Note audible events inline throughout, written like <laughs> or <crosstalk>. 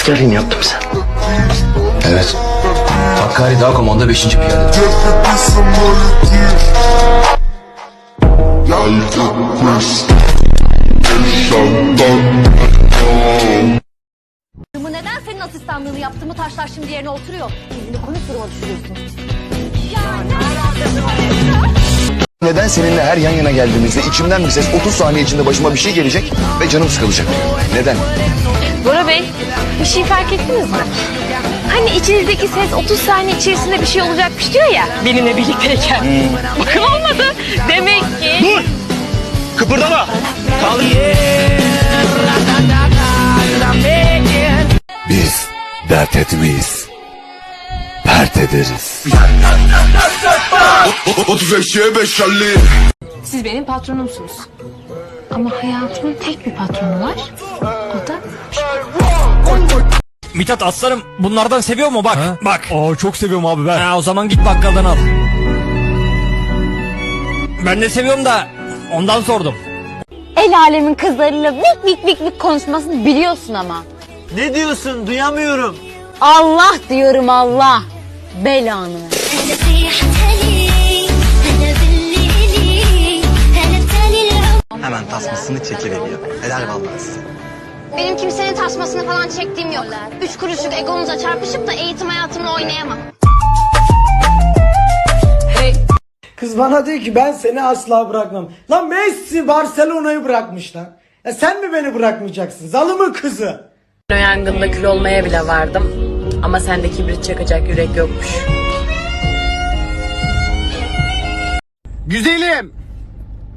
Askerliğini yaptın mı sen? Evet. Hakkari Dağ Komando 5. Piyade. Neden senin asistanlığını yaptığımı taşlar şimdi yerine oturuyor. Elini konuş duruma düşürüyorsun. Neden seninle her yan yana geldiğimizde içimden bir ses 30 saniye içinde başıma bir şey gelecek ve canım sıkılacak diyor. Neden? Bora Bey, bir şey fark ettiniz mi? Hani içinizdeki ses 30 saniye içerisinde bir şey olacakmış diyor ya. Benimle birlikteyken. Bakın olmadı. Demek ki... Dur! Kıpırdama! Biz dert etmeyiz. Ederiz. 35'e 5 Ali. Siz benim patronumsunuz. Ama hayatımın tek bir patronu var. O da Mithat aslanım bunlardan seviyor mu bak bak. Aa çok seviyorum abi ben. Ha, o zaman git bakkaldan al. Ben de seviyorum da ondan sordum. El alemin kızlarıyla mik mik mik mik konuşmasını biliyorsun ama. Ne diyorsun duyamıyorum. Allah diyorum Allah. Belanı. Hemen tasmasını çekiveriyor. Helal vallahi size. Benim kimsenin tasmasını falan çektiğim yok. Üç kuruşluk egonuza çarpışıp da eğitim hayatımla oynayamam. Kız bana diyor ki ben seni asla bırakmam. Lan Messi Barcelona'yı bırakmış lan. Ya sen mi beni bırakmayacaksın? Zalımın kızı. o yangında kül olmaya bile vardım. Ama sende kibrit çakacak yürek yokmuş. Güzelim.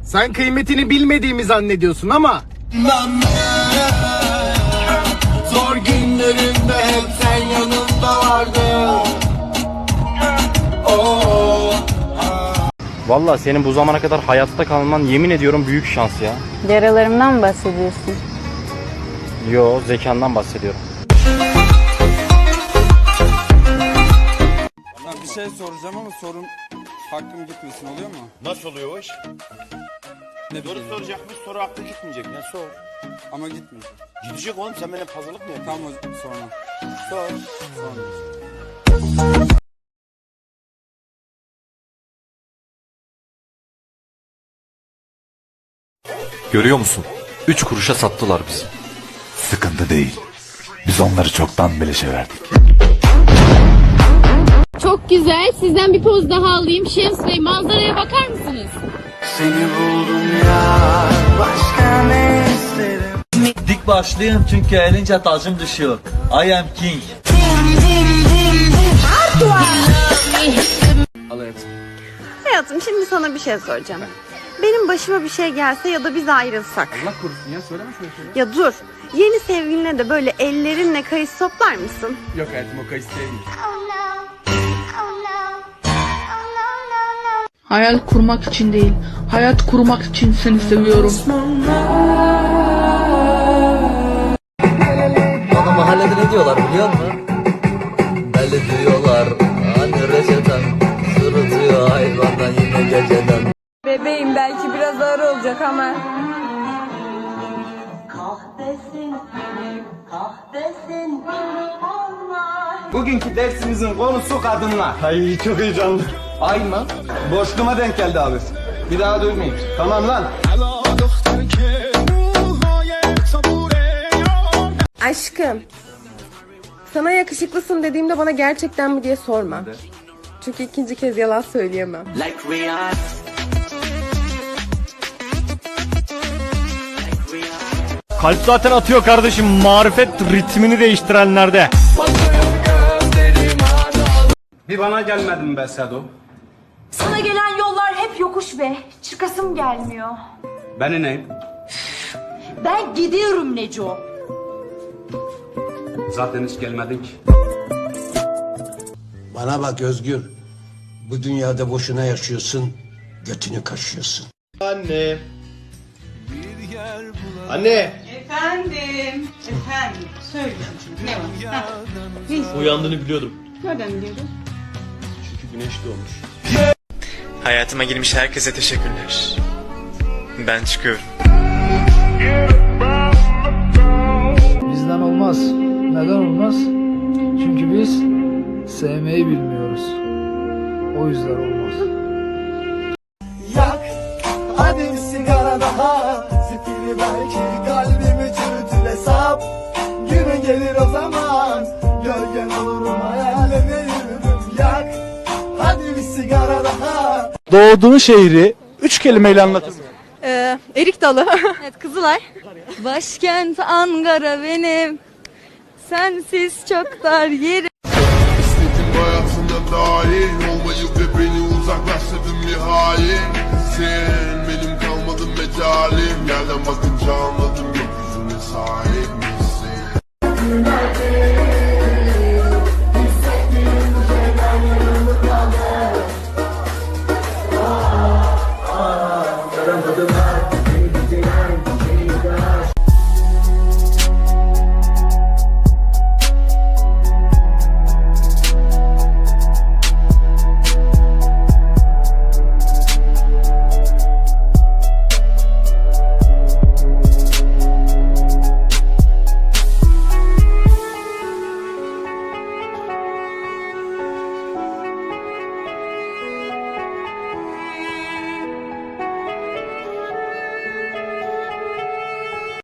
Sen kıymetini bilmediğimi zannediyorsun ama. Zor günlerinde hep sen yanımda vardın. Vallahi senin bu zamana kadar hayatta kalman yemin ediyorum büyük şans ya. Yaralarımdan mı bahsediyorsun? Yo zekandan bahsediyorum. Şey soracağım ama sorun hakkım gitmesin oluyor mu? Nasıl oluyor o iş? Ne Soru bileyim. soracakmış soru haklı gitmeyecek. Ne sor? Ama gitmeyecek. Gidecek oğlum sen benim pazarlık mı yapıyorsun? Tam o sonra. Sor. Sonra. Görüyor musun? 3 kuruşa sattılar bizi. Sıkıntı değil. Biz onları çoktan beleşe verdik. Çok güzel. Sizden bir poz daha alayım. Şems Bey manzaraya bakar mısınız? Dik başlıyım çünkü elince tacım düşüyor. I am king. Hayatım şimdi sana bir şey soracağım. Benim başıma bir şey gelse ya da biz ayrılsak. Allah korusun ya söyleme şöyle şeyler. Ya dur. Yeni sevgiline de böyle ellerinle kayısı toplar mısın? Yok hayatım o kayısı değil. Hayal kurmak için değil, hayat kurmak için seni seviyorum. Bana mahallede ne diyorlar biliyor musun? Belli diyorlar. Hani reçeten sırıtıyor hayvandan yine geceden. Bebeğim belki biraz ağır olacak ama. Bugünkü dersimizin konusu kadınlar. Ay çok heyecanlı. Ay mı? Boşluğuma denk geldi abi. Bir daha duymayayım. Tamam lan. Aşkım. Sana yakışıklısın dediğimde bana gerçekten mi diye sorma. Çünkü ikinci kez yalan söyleyemem. Kalp zaten atıyor kardeşim marifet ritmini değiştirenlerde. Bir bana gelmedin be Sedo. Sana gelen yollar hep yokuş be. Çıkasım gelmiyor. Beni ne? Ben gidiyorum Neco. Zaten hiç gelmedin ki. Bana bak Özgür. Bu dünyada boşuna yaşıyorsun. Götünü kaşıyorsun. Anne. Anne. Efendim, efendim. Söyle çocuğum, ne var? Uyandığını biliyordum. Nereden biliyordun? Çünkü güneş doğmuş. Hayatıma girmiş herkese teşekkürler. Ben çıkıyorum. Bizden olmaz. Neden olmaz? Çünkü biz sevmeyi bilmiyoruz. O yüzden olmaz. Gelir o zaman Gölgen olurum hayaline yürürüm Yak hadi bir sigara daha Doğduğun şehri üç kelimeyle anlatır mısın? Ee, erik dalı. <laughs> Evet Kızılay. Başkent Ankara benim. Sensiz çok dar yerim. İstedim hayatına dahil olmayı ve beni uzaklaştırdın bir hain Sen benim kalmadın mecalim Yerden bakınca anladım gökyüzüne sahip tonight.